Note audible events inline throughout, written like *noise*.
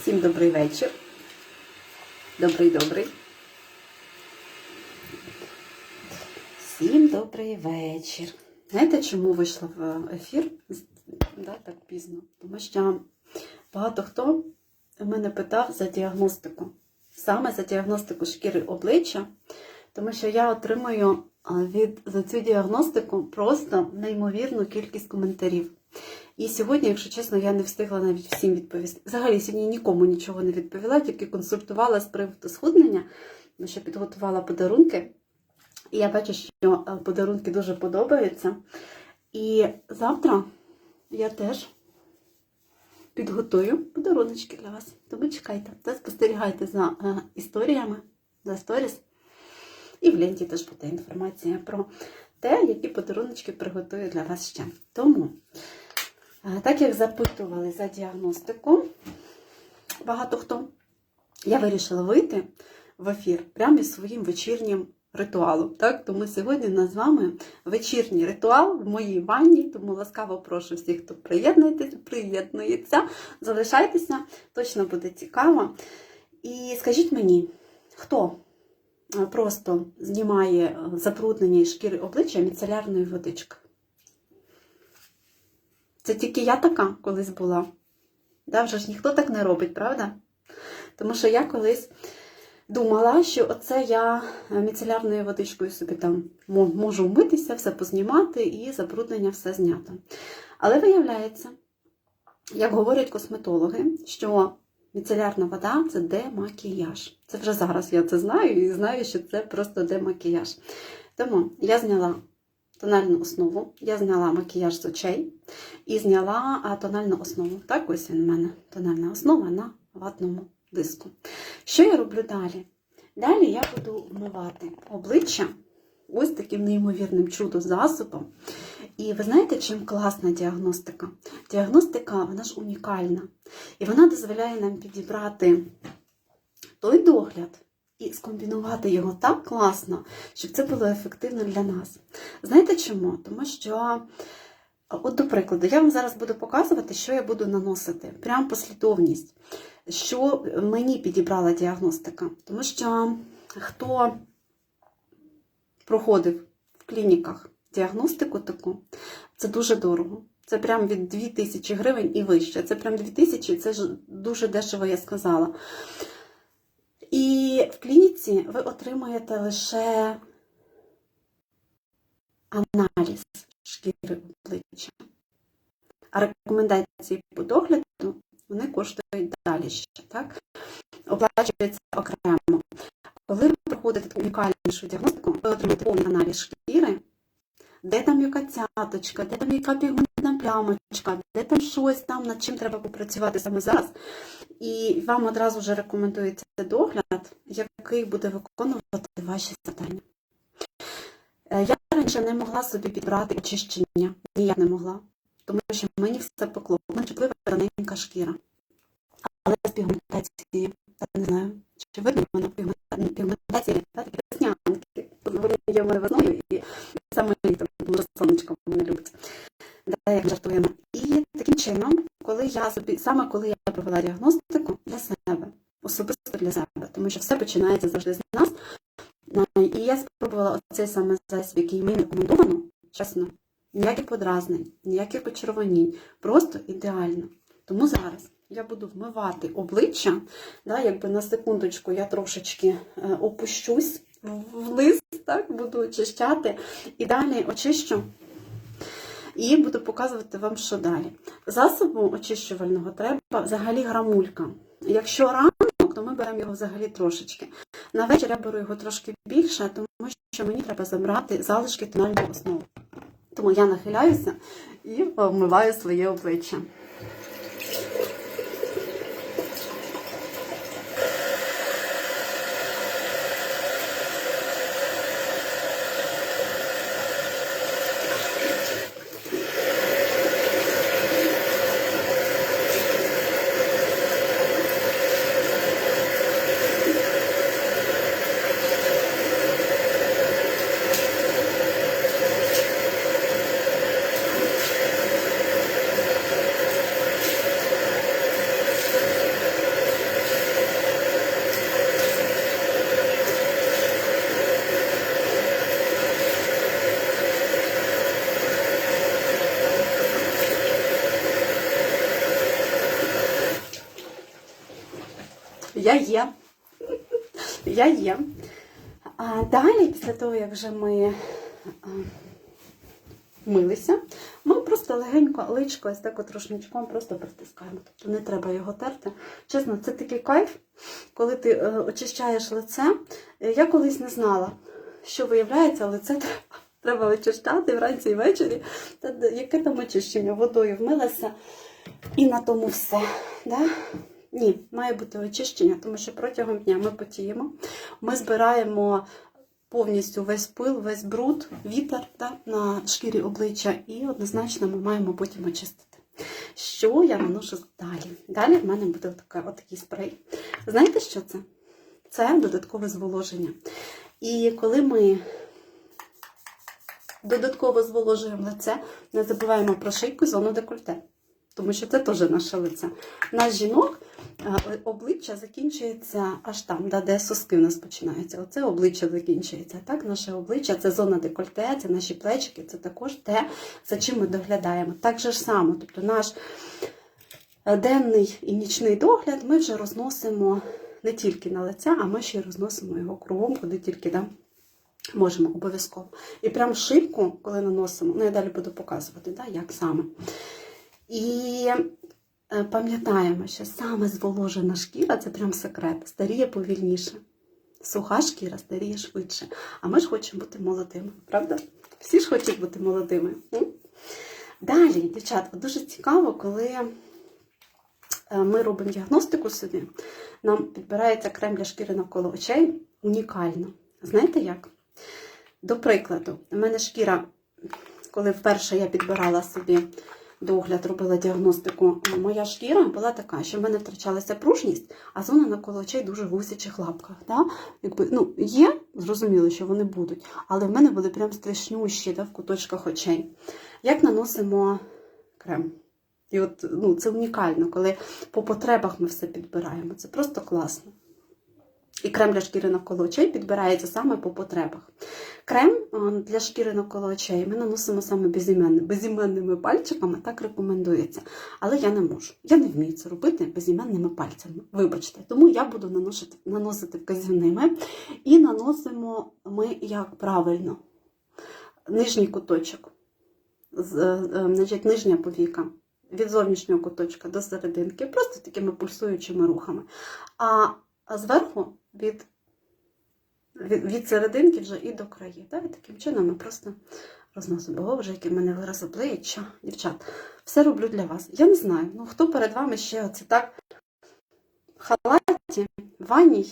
Всім добрий вечір. Добрий добрий. Всім добрий вечір. Знаєте, чому вийшла в ефір да, так пізно? Тому що багато хто мене питав за діагностику. Саме за діагностику шкіри обличчя, тому що я отримую від за цю діагностику просто неймовірну кількість коментарів. І сьогодні, якщо чесно, я не встигла навіть всім відповісти. Взагалі, сьогодні нікому нічого не відповіла, тільки консультувала з приводу схуднення, що підготувала подарунки. І я бачу, що е, подарунки дуже подобаються. І завтра я теж підготую подаруночки для вас. Тому чекайте, та спостерігайте за е, історіями, за сторіс. І в ленті теж буде інформація про те, які подаруночки приготую для вас ще. Тому. Так як запитували за діагностику, багато хто, я вирішила вийти в ефір прямо із своїм вечірнім ритуалом. Так? Тому сьогодні у нас з вами вечірній ритуал в моїй ванні, тому ласкаво прошу всіх, хто приєднується, приєднується, залишайтеся, точно буде цікаво. І скажіть мені, хто просто знімає е, забруднення із шкіри обличчя міцелярною водичкою? Це тільки я така колись була. Да, вже ж ніхто так не робить, правда? Тому що я колись думала, що оце я міцелярною водичкою собі там можу вмитися, все познімати і забруднення все знято. Але виявляється, як говорять косметологи, що міцелярна вода це демакіяж. Це вже зараз я це знаю і знаю, що це просто демакіяж. Тому я зняла тональну основу, я зняла макіяж з очей і зняла тональну основу. Так, ось він у мене тональна основа на ватному диску. Що я роблю далі? Далі я буду вмивати обличчя ось таким неймовірним чудо-засобом. І ви знаєте, чим класна діагностика? Діагностика вона ж унікальна. І вона дозволяє нам підібрати той догляд і скомбінувати його так класно, щоб це було ефективно для нас. Знаєте чому? Тому що, от до прикладу, я вам зараз буду показувати, що я буду наносити. Прям послідовність, що мені підібрала діагностика. Тому що хто проходив в клініках діагностику таку, це дуже дорого. Це прям від 2000 гривень і вище. Це прям 2000, це ж дуже дешево, я сказала. В клініці ви отримуєте лише аналіз шкіри обличчя. А рекомендації по догляду вони коштують далі ще, так? Оплачується окремо. Коли ви проходите унікальнішу діагностику, ви отримуєте повний аналіз шкіри, де там яка цяточка, де там яка пігментна плямочка, де там щось там, над чим треба попрацювати саме зараз. І вам одразу вже рекомендується догляд, який буде виконувати ваші завдання. Е, Я раніше не могла собі підбирати очищення, ніяк не могла, тому що мені все покло. У мене чутлива тоненька шкіра. Але з пігментацією, я не знаю, чи видно мене пігмента- такі веснянки. Вони є мене весною і саме літом, сонечко мене любить. Да, як жартуємо. І таким чином, коли я собі, саме коли я провела діагностику для себе, особисто для себе, тому що все починається завжди з нас. І я спробувала оцей саме засіб, який мені рекомендовано, чесно, ніяких подразнень, ніяких почервонінь, просто ідеально. Тому зараз я буду вмивати обличчя, да, якби на секундочку я трошечки е, опущусь вниз, так, буду очищати і далі очищу. І буду показувати вам, що далі. Засобу очищувального треба взагалі грамулька. Якщо ранок, то ми беремо його взагалі трошечки. На вечір я беру його трошки більше, тому що мені треба забрати залишки тональної основи. Тому я нахиляюся і вмиваю своє обличчя. Я є. Я є. А далі, після того, як вже ми милися, ми просто легенько личко ось так от рушничком просто притискаємо. Тобто не треба його терти. Чесно, це такий кайф, коли ти е, очищаєш лице. Я колись не знала, що виявляється, лице треба, треба очищати вранці і ввечері. Та яке там очищення? Водою вмилася і на тому все. Да? Ні, має бути очищення, тому що протягом дня ми потіємо, ми збираємо повністю весь пил, весь бруд, вітер да, на шкірі обличчя, і однозначно ми маємо потім очистити. Що я наношу далі? Далі в мене буде така, отакий спрей. Знаєте, що це? Це додаткове зволоження. І коли ми додатково зволожуємо лице, не забуваємо про шийку зону декольте, тому що це теж наше лице. Наш жінок обличчя закінчується аж там, де соски в нас починаються. Оце обличчя закінчується. Так, наше обличчя це зона декольте, це наші плечики, це також те, за чим ми доглядаємо. Так же ж само, тобто наш е, денний і нічний догляд ми вже розносимо не тільки на лице, а ми ще й розносимо його кругом, куди тільки да, можемо обов'язково. І прям шийку, коли наносимо, ну я далі буду показувати, да, як саме. І пам'ятаємо, що саме зволожена шкіра це прям секрет, старіє повільніше. Суха шкіра старіє швидше. А ми ж хочемо бути молодими, правда? Всі ж хочуть бути молодими. Далі, дівчатка, дуже цікаво, коли е, ми робимо діагностику собі, нам підбирається крем для шкіри навколо очей унікально. Знаєте як? До прикладу, у мене шкіра, коли вперше я підбирала собі догляд, робила діагностику, моя шкіра була така, що в мене втрачалася пружність, а зона навколо очей дуже в гусячих лапках. Да? Якби, ну, є, зрозуміло, що вони будуть, але в мене були прям страшнющі да, в куточках очей. Як наносимо крем? І от ну, це унікально, коли по потребах ми все підбираємо. Це просто класно. І крем для шкіри навколо очей підбирається саме по потребах. Крем для шкіри навколо очей ми наносимо саме безіменними, безіменними пальчиками, так рекомендується. Але я не можу. Я не вмію це робити безіменними пальцями. Вибачте, тому я буду наносити, наносити вказівними. І наносимо ми як правильно. Нижній куточок, е, е, значить, нижня повіка. Від зовнішнього куточка до серединки, просто такими пульсуючими рухами. А зверху від, від, серединки вже і до краї. Так? І таким чином ми просто розносимо. Бо вже який в мене вираз обличчя, дівчат. Все роблю для вас. Я не знаю, ну хто перед вами ще оце так в халаті, ванній,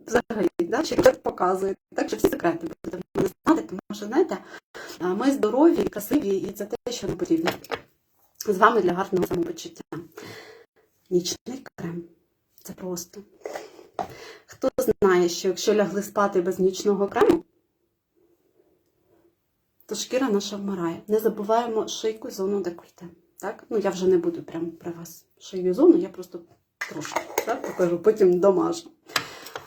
взагалі, да? чи так показує. Так що всі секрети будете мене знати, тому що, знаєте, ми здорові, красиві, і це те, що нам потрібно. З вами для гарного самопочуття. Нічний крем. Це просто. Хто знає, що якщо лягли спати без нічного крему, то шкіра наша вмирає. Не забуваємо шийку зону декольте. Так? Ну, я вже не буду прямо при вас шию зону, я просто трошки так, покажу, потім домажу.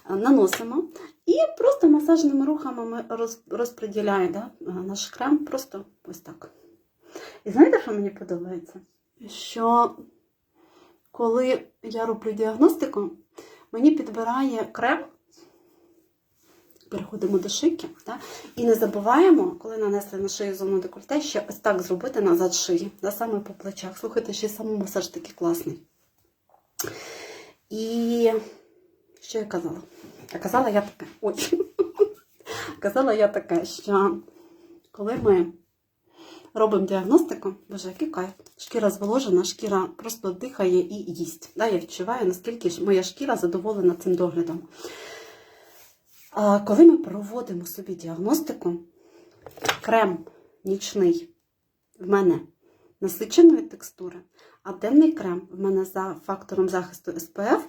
Наносимо і просто масажними рухами ми роз, розподіляємо да, наш крем просто ось так. І знаєте, що мені подобається? Що коли я роблю діагностику, мені підбирає крем, переходимо до шийки, да? і не забуваємо, коли нанесли на шию зону декольте, ще ось так зробити назад шиї, да? саме по плечах. Слухайте, ще й самий масаж такий класний. І що я казала? А казала я таке. Ой. *laughs* Казала я таке, що коли ми робимо діагностику, боже, який кайф. Шкіра зволожена, шкіра просто дихає і їсть. Да, я відчуваю, наскільки моя шкіра задоволена цим доглядом. А коли ми проводимо собі діагностику, крем нічний в мене насиченої текстури, а денний крем в мене за фактором захисту SPF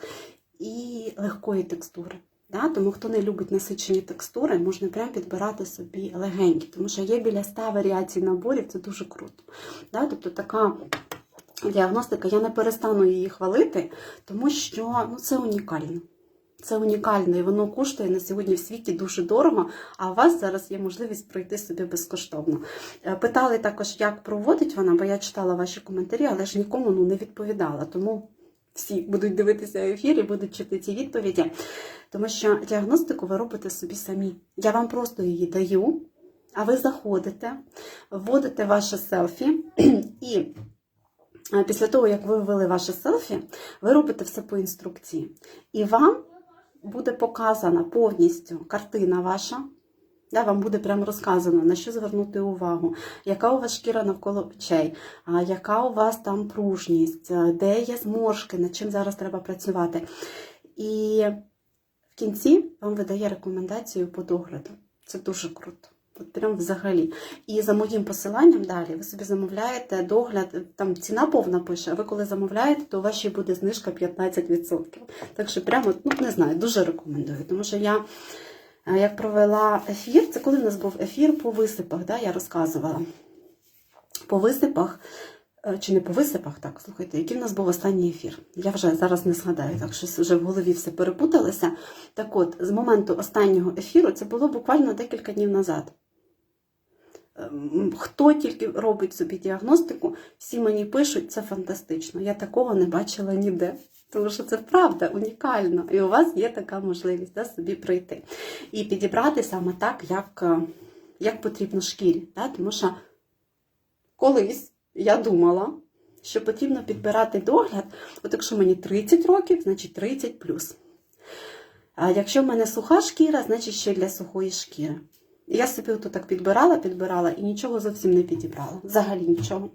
і легкої текстури. Да? Тому хто не любить насичені текстури, можна прям підбирати собі легенькі, тому що є біля 100 варіацій наборів, це дуже круто. Да? Тобто така діагностика, я не перестану її хвалити, тому що ну, це унікально. Це унікально, і воно коштує на сьогодні в світі дуже дорого, а у вас зараз є можливість пройти собі безкоштовно. Е, Питали також, як проводить вона, бо я читала ваші коментарі, але ж нікому ну, не відповідала. Тому всі будуть дивитися ефір і будуть чути ці відповіді. Тому що діагностику ви робите собі самі. Я вам просто її даю, а ви заходите, вводите ваше селфі і. Після того, як ви ввели ваше селфі, ви робите все по інструкції. І вам буде показана повністю картина ваша. Да, вам буде прямо розказано, на що звернути увагу, яка у вас шкіра навколо очей, яка у вас там пружність, де є зморшки, над чим зараз треба працювати. І в кінці вам видає рекомендацію по догляду. Це дуже круто. От прям взагалі. І за моїм посиланням далі ви собі замовляєте догляд, там ціна повна пише, а ви коли замовляєте, то у вас ще буде знижка 15%. Так що прямо, ну не знаю, дуже рекомендую. Тому що я як провела ефір, це коли в нас був ефір по висипах, да, я розказувала. По висипах, е, чи не по висипах, так, слухайте, який в нас був останній ефір. Я вже зараз не згадаю, так щось вже в голові все перепуталося. Так от, з моменту останнього ефіру, це було буквально декілька днів назад. Ем, Хто тільки робить собі діагностику, всі мені пишуть, це фантастично. Я такого не бачила ніде. Тому що це правда, унікально. І у вас є така можливість да, собі пройти. І підібрати саме так, як, е, як потрібно шкірі. Да? Тому що колись я думала, що потрібно підбирати догляд, от якщо мені 30 років, значить 30 плюс. А якщо в мене суха шкіра, значить ще для сухої шкіри. Я собі ото так підбирала, підбирала і нічого зовсім не підібрала. Взагалі нічого.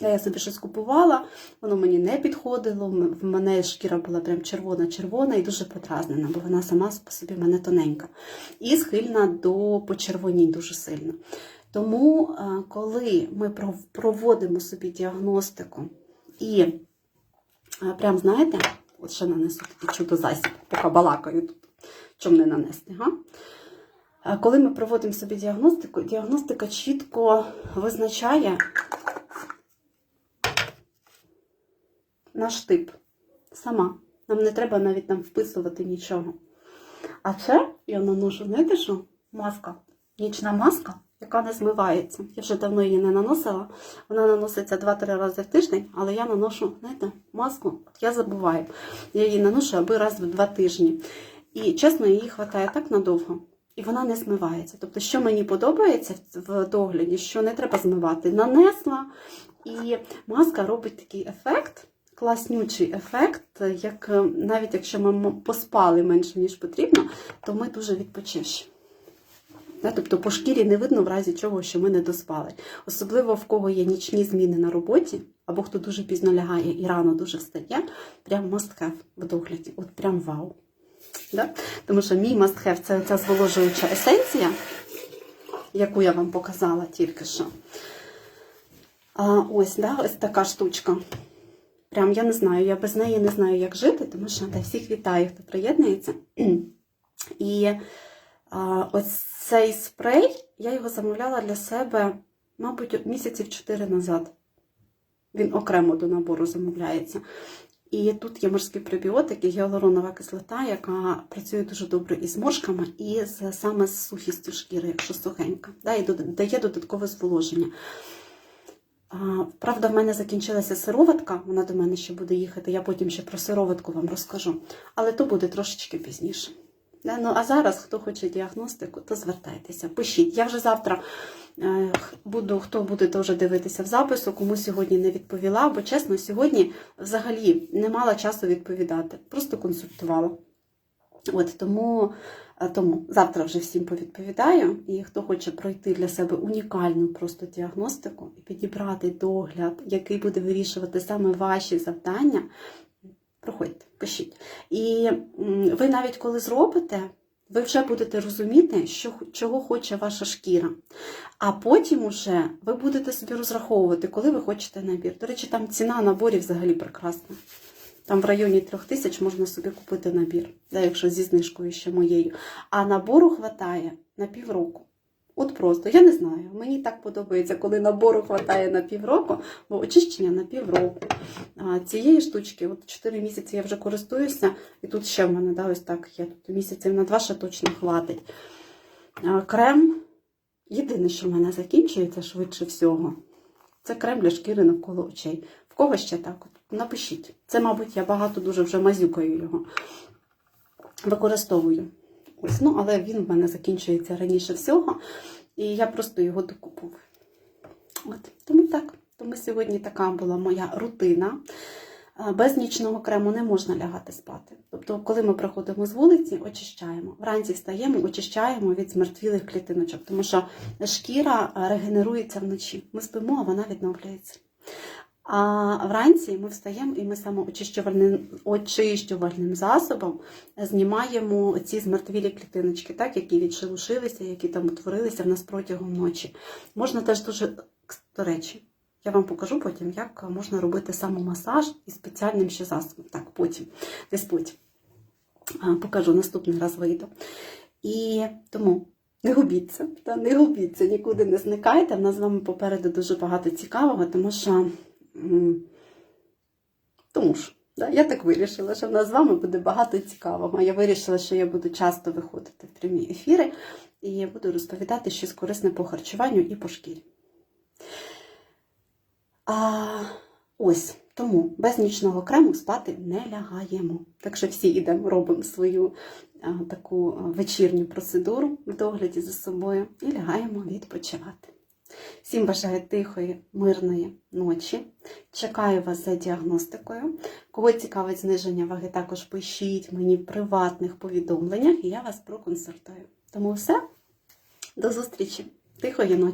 Я собі щось купувала, воно мені не підходило. В мене шкіра була прям червона-червона і дуже подразнена, бо вона сама по собі мене тоненька. І схильна до почервонінь дуже сильно. Тому, е, коли ми проводимо собі діагностику і е, прям знаєте, от ще нанесу такий чудо-засіб, поки балакаю тут, чому не нанести, га? Коли ми проводимо собі діагностику, діагностика чітко визначає наш тип. Сама. Нам не треба навіть там вписувати нічого. А це я наношу, знаєте що? Маска. Нічна маска, яка не змивається. Я вже давно її не наносила. Вона наноситься 2-3 рази в тиждень, але я наношу, знаєте, маску, я забуваю. Я її наношу аби раз в 2 тижні. І чесно, її вистачає так надовго. І вона не змивається. Тобто, що мені подобається в догляді, що не треба змивати. Нанесла, і маска робить такий ефект, класнючий ефект, як е, навіть якщо ми поспали менше, ніж потрібно, то ми дуже відпочивші. Тобто по шкірі не видно в разі чого, що ми не доспали. Особливо в кого є нічні зміни на роботі, або хто дуже пізно лягає і рано дуже встає, прям must в догляді. От прям вау. Да? Тому що мій must have – це ця зволожуюча есенція, яку я вам показала тільки що. А, ось, да, ось така штучка. Прям я не знаю, я без неї не знаю, як жити, тому що та всіх вітаю, хто приєднується. І а, ось цей спрей, я його замовляла для себе, мабуть, місяців 4 назад. Він окремо до набору замовляється. І тут є морські пребіотики, гіалуронова кислота, яка працює дуже добре із зморшками, і з, саме з сухістю шкіри, якщо сухенька. Да, і дає додаткове зволоження. А, Правда, в мене закінчилася сироватка, вона до мене ще буде їхати. Я потім ще про сироватку вам розкажу. Але то буде трошечки пізніше. Да, Ну, а зараз, хто хоче діагностику, то звертайтеся, пишіть. Я вже завтра буду, хто буде теж дивитися в запису, кому сьогодні не відповіла, бо чесно, сьогодні взагалі не мала часу відповідати, просто консультувала. От тому, е, тому завтра вже всім повідповідаю. І хто хоче пройти для себе унікальну просто діагностику і підібрати догляд, який буде вирішувати саме ваші завдання, проходьте, пишіть. І ви навіть коли зробите, ви вже будете розуміти, що, чого хоче ваша шкіра. А потім уже ви будете собі розраховувати, коли ви хочете набір. До речі, там ціна наборів взагалі прекрасна. Там в районі трьох тисяч можна собі купити набір, якщо зі знижкою ще моєю. А набору хватає на півроку. От просто, я не знаю. Мені так подобається, коли набору хватає на півроку, бо очищення на півроку. А цієї штучки, от 4 місяці я вже користуюся, і тут ще в мене да, ось так є. Тут місяців на два ще точно хватить. А, крем. Єдине, що в мене закінчується швидше всього, це крем для шкіри навколо очей. В кого ще так? От, напишіть. Це, мабуть, я багато дуже вже мазюкаю його. Використовую. Ось, ну, але він в мене закінчується раніше всього, і я просто його докуповую. От, тому так. Тому сьогодні така була моя рутина. Е, Без нічного крему не можна лягати спати. Тобто, коли ми приходимо з вулиці, очищаємо. Вранці встаємо, очищаємо від змертвілих клітиночок, тому що шкіра е, регенерується вночі. Ми спимо, а вона відновлюється. А вранці ми встаємо і ми самоочищувальним очищувальним засобом знімаємо ці змертвілі клітиночки, так, які відшелушилися, які там утворилися в нас протягом ночі. Можна теж дуже, до речі, я вам покажу потім, як можна робити самомасаж із спеціальним ще засобом. Так, потім, десь потім. Покажу, наступний раз вийду. І тому не губіться, та не губіться, нікуди не зникайте. В нас з вами попереду дуже багато цікавого, тому що. Тому що. Да, я так вирішила, що в нас з вами буде багато цікавого. Я вирішила, що я буду часто виходити в прямі ефіри і я буду розповідати щось корисне по харчуванню і по шкірі. А, ось тому без нічного крему спати не лягаємо. Так що всі йдемо, робимо свою а, таку вечірню процедуру в догляді за собою і лягаємо відпочивати. Всім бажаю тихої, мирної ночі. Чекаю вас за діагностикою. Кого цікавить зниження ваги, також пишіть мені в приватних повідомленнях, і я вас проконсультую. Тому все, до зустрічі. Тихої ночі.